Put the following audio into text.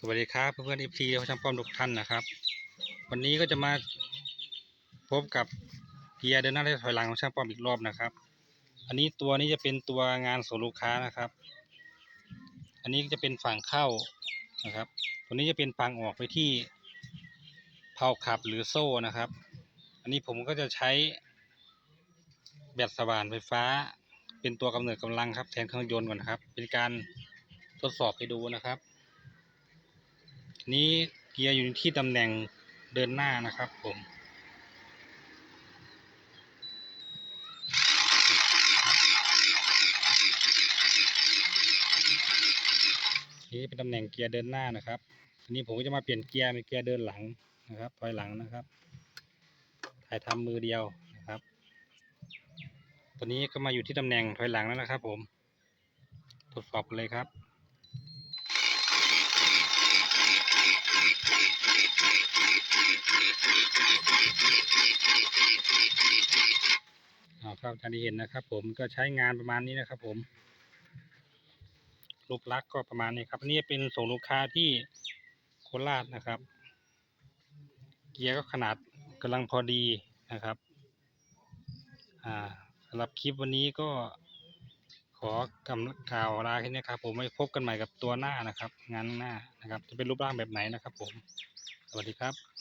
สวัสดีครับเพื่อนๆอีพีช่างป้อมทุกท่านนะครับ วันนี้ก็จะมาพบกับเกียร์เดินหน้าและถอยหลังของช่างป้อมอีกรอบนะครับ อันนี้ตัวนี้จะเป็นตัวงานส่งลูกค้านะครับ อันนี้จะเป็นฝั่งเข้านะครับ ตัวนี้จะเป็นฝั่งออกไปที่เพาขับหรือโซ่นะครับ อันนี้ผมก็จะใช้แบตสว่านไฟฟ้า เป็นตัวกำเนิดกำลังครับแทนเครื่องยนต์ก่อนนะครับ เป็นการทดสอบให้ดูนะครับ นี้เกียร์อยู่ที่ตำแหน่งเดินหน้านะครับผมนี่เป็นตำแหน่งเกียร์เดินหน้านะครับทีนี้ผมก็จะมาเปลี่ยนเกียร์เป็นเกียร์เดินหลังนะครับถอยหลังนะครับ ถ่ายทำมือเดียวนะครับ ตัวนี้ก็มาอยู่ที่ตำแหน่งถอยหลังแล้วนะครับ ผม ทดสอบเลยครับ เอาครับท่านที่เห็นนะครับ ผมก็ใช้งานประมาณนี้นะครับ ผมรูปลักษ์ก็ประมาณนี้ครับอันนี้เป็นส่งลูกค้าที่โคราชนะครับ เกียร์ก็ขนาดกำลังพอดีนะครับอ่าสำหรับคลิปวันนี้ก็ขอกำกล่าวลาแค่นี้ครับ ผมไว้พบกันใหม่กับตัวหน้านะครับ งานหน้านะครับ จะเป็นรูปร่างแบบไหนนะครับ ผม วัสดีครับ